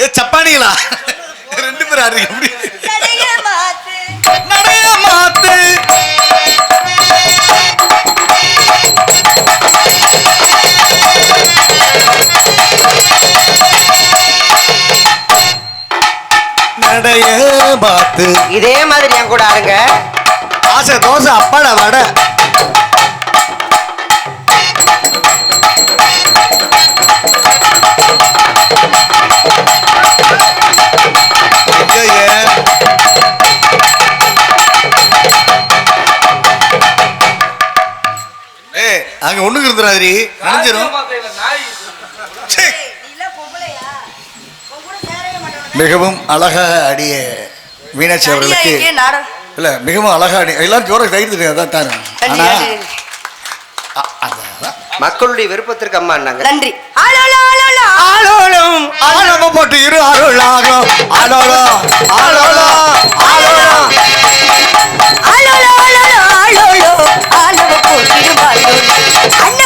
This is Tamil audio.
ஏ சப்பானிகளா ரெண்டு பேரும் ஆடுறீங்க. நடைய மாத்து. நடைய மாத்து. இதே மாதிரி என் கூட ஆடுங்க. ஆசை தோசை அப்பாட வடை. அங்க ஒண்ணுக்கு இருந்துடாதிரி நினைஞ்சிரும். மிகவும் அழகாக ஆடிய மீனாட்சி அவர்களுக்கு இல்ல மிகவும் அழகா ஆடி எல்லாரும் ஜோர கைது அதான் தானே? ஆனா. மக்களுடைய விருப்பத்திற்கு அம்மா நன்றி. ஆலோலம் ஆலோலம் போட்டு இரு அருளாகும் ஆலோலம் ஆலோலம் ¡Ay!